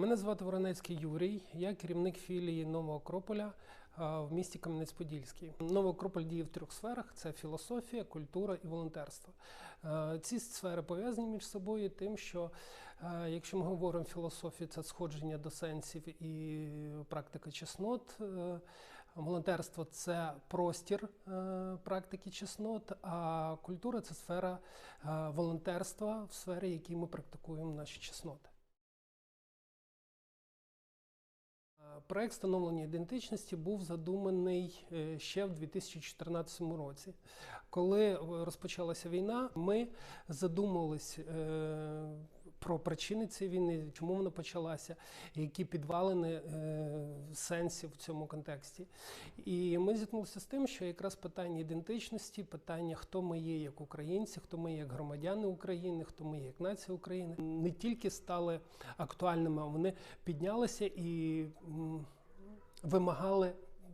Мене звати Воронецький Юрій, я керівник філії Нового Акрополя в місті Кам'янець-Подільський. Новий Акрополь діє в трьох сферах: це філософія, культура і волонтерство. Ці сфери пов'язані між собою тим, що якщо ми говоримо філософію, це сходження до сенсів і практика чеснот. Волонтерство це простір практики чеснот, а культура це сфера волонтерства в сфері, якій ми практикуємо наші чесноти. Проект встановлення ідентичності був задуманий е, ще в 2014 році. Коли е, розпочалася війна, ми задумались е, про причини цієї війни, чому вона почалася, які підвалини е, сенсів в цьому контексті. І ми зіткнулися з тим, що якраз питання ідентичності, питання, хто ми є як українці, хто ми є як громадяни України, хто ми є як нація України, не тільки стали актуальними, а вони піднялися і м, вимагали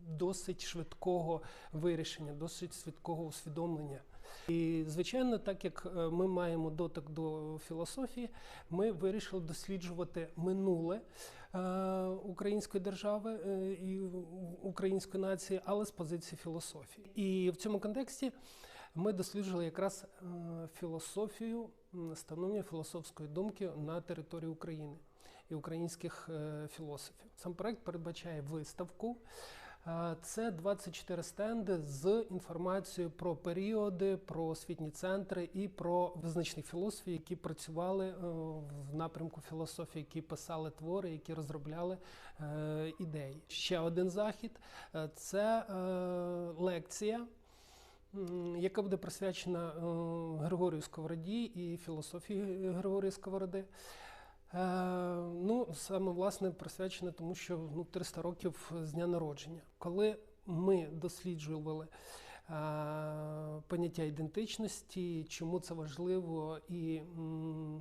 досить швидкого вирішення, досить швидкого усвідомлення. І, звичайно, так як е, ми маємо дотик до філософії, ми вирішили досліджувати минуле е, української держави е, і української нації, але з позиції філософії. І в цьому контексті ми досліджували якраз філософію становлення філософської думки на території України і українських філософів. Сам проект передбачає виставку. Е, Це 24 стенди з інформацією про періоди, про освітні центри і про визначних філософів, які працювали е, в напрямку філософії, які писали твори, які розробляли е, ідеї. Ще один захід це лекція. Яка буде присвячена Григорію Сковороді і філософії Григорія Сковороди. Е, ну, саме власне присвячене тому, що ну, 300 років з дня народження. Коли ми досліджували е, поняття ідентичності, чому це важливо і м,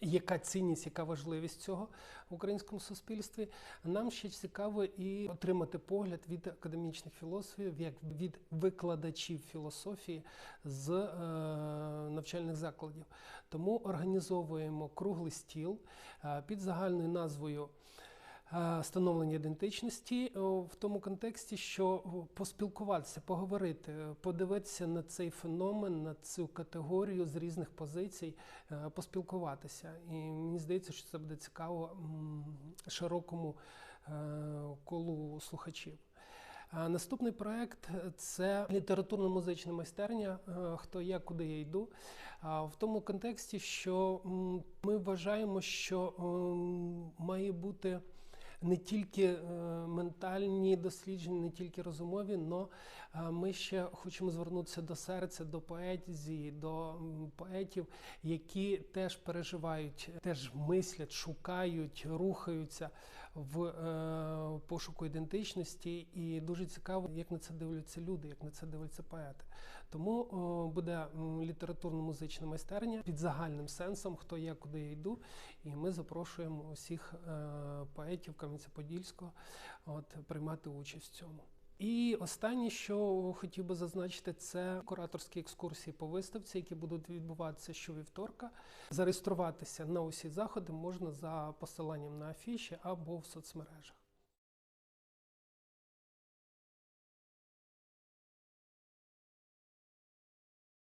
яка цінність, яка важливість цього в українському суспільстві, нам ще цікаво і отримати погляд від академічних філософів, як від викладачів філософії з е, навчальних закладів. Тому організовуємо круглий стіл е, під загальною назвою. Е, Становлення ідентичності в тому контексті, що поспілкуватися, поговорити, е, подивитися на цей феномен, на цю категорію з різних позицій, е, поспілкуватися. І мені здається, що це буде цікаво широкому е, колу слухачів. А Наступний проект це літературно-музична майстерня. е, Хто я, куди я йду. В тому контексті, що ми вважаємо, що ем, має бути не тільки е, ментальні дослідження, не тільки розумові, але ми ще хочемо звернутися до серця, до поезії, до поетів, які теж переживають, теж мислять, шукають, рухаються в е, пошуку ідентичності. І дуже цікаво, як на це дивляться люди, як на це дивляться поети. Тому о, буде літературно-музична майстерня під загальним сенсом, хто я, куди я йду. І ми запрошуємо усіх е, поетів Кам'янця-Подільського от, приймати участь в цьому. І останнє, що хотів би зазначити, це кураторські екскурсії по виставці, які будуть відбуватися щовівторка. Зареєструватися на усі заходи можна за посиланням на афіші або в соцмережах.